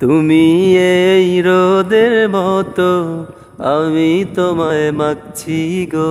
তুমি এই রোদের মতো আমি তোমায় মাগছি গো।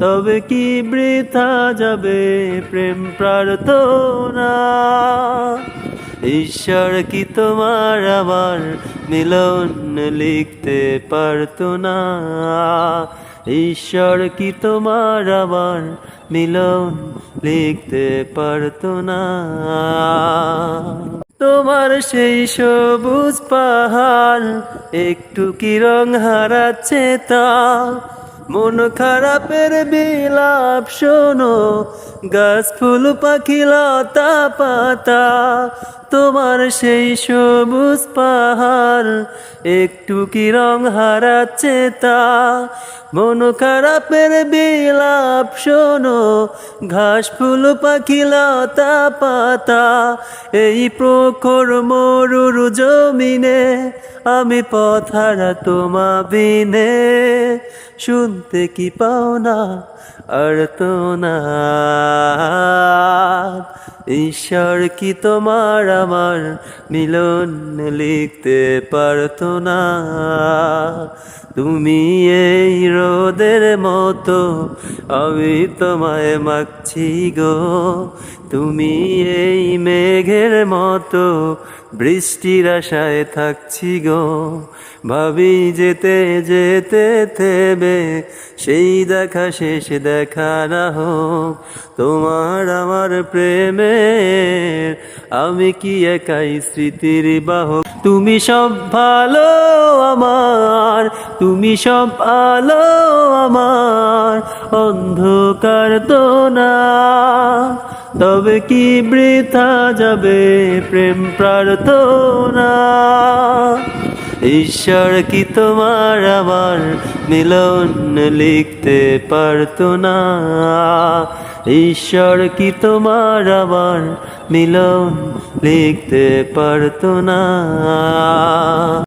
তবে কি বৃথা যাবে প্রেম প্রার্থনা? ঈশ্বর কি তোমার আমার মিলন লিখতে পারতো না? ঈশ্বর কি তোমার আমার মিলন লিখতে পারতো না? তোমার সেই সবুজ পাহাড় একটু কি রং হারাচ্ছে তা? মন খারাপের বিলাপ শোনো, গাছ, ফুল, পাখি, লতা, পাতা, তোমার সেই সবুজ পাহাড়, একটু কি রং হারাচ্ছে তা? মন খারাপের বিলাপ শোনো, ঘাস, ফুল, পাখি, লতা, পাতা, এই প্রখর মরুর জমিনে, আমি পথারা তোমা বিনে শুনতে কি পাও না আর তো না। ঈশ্বর কি তোমার আমার মিলন লিখতে পারতো না? তুমি এই রোদের মতো আমি তোমায় মাগছি গো। তুমি এই মেঘের মতো বৃষ্টির আশায় থাকছি গো। ভাবি যেতে যেতে থেবে সেই দেখা শেষ দেখা না হোক। তোমার আমার প্রেমের আমি কি একাই স্মৃতির বাহক? তুমি সব ভালো আমার, তুমি সব আলো আমার, অন্ধকার তো না। তবে কি বৃথা যাবে প্রেম প্রার্থনা? ঈশ্বর কি তোমার আবার মিলন লিখতে পারতো না? ঈশ্বর কি তোমার আবার মিলন লিখতে পারতো না?